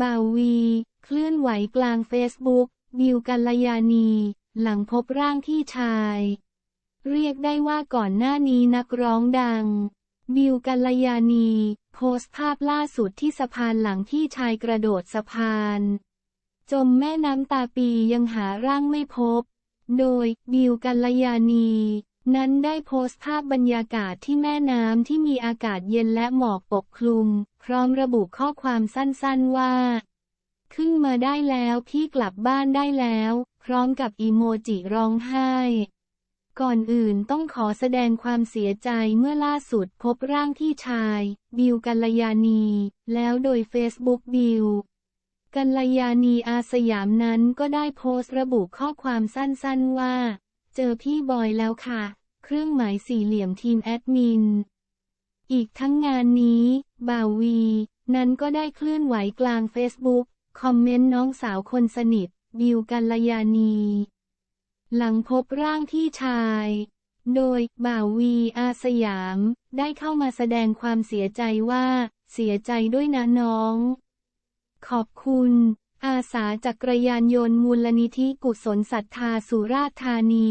บาววี เคลื่อนไหวกลางเฟซบุ๊กบิวกัลยานีหลังพบร่างที่ชาย เรียกได้ว่าก่อนหน้านี้นักร้องดัง บิวกัลยานีโพสต์ภาพล่าสุดที่สะพานหลังที่ชายกระโดดสะพาน จมแม่น้ำตาปียังหาร่างไม่พบ โดย บิวกัลยานี นั้นได้โพสต์ภาพบรรยากาศที่แม่น้ำที่มีอากาศเย็นและหมอกปกคลุม พร้อมระบุข้อความสั้นๆว่า ขึ้นมาได้แล้วพี่กลับบ้านได้แล้ว พร้อมกับอีโมจิร้องไห้ ก่อนอื่นต้องขอแสดงความเสียใจเมื่อล่าสุดพบร่างที่ชาย บิวกัลยานี แล้วโดยเฟซบุ๊กบิวกัลยานีอาสยามนั้นก็ได้โพสต์ระบุข้อความสั้นๆว่า เจอพี่บอยแล้วค่ะ เครื่องหมายสี่เหลี่ยมทีมแอดมิน อีกทั้งงานนี้บ่าววี นั้นก็ได้เคลื่อนไหวกลางเฟซบุ๊กคอมเมนต์น้องสาวคนสนิท บิวกัลยานี หลังพบร่างที่ชาย โดยบ่าววีอาสยาม ได้เข้ามาแสดงความเสียใจว่า เสียใจด้วยนะน้อง ขอบคุณ อาสาจักรยานยนต์มูลนิธิกุศลศรัทธาสุราษฎร์ธานี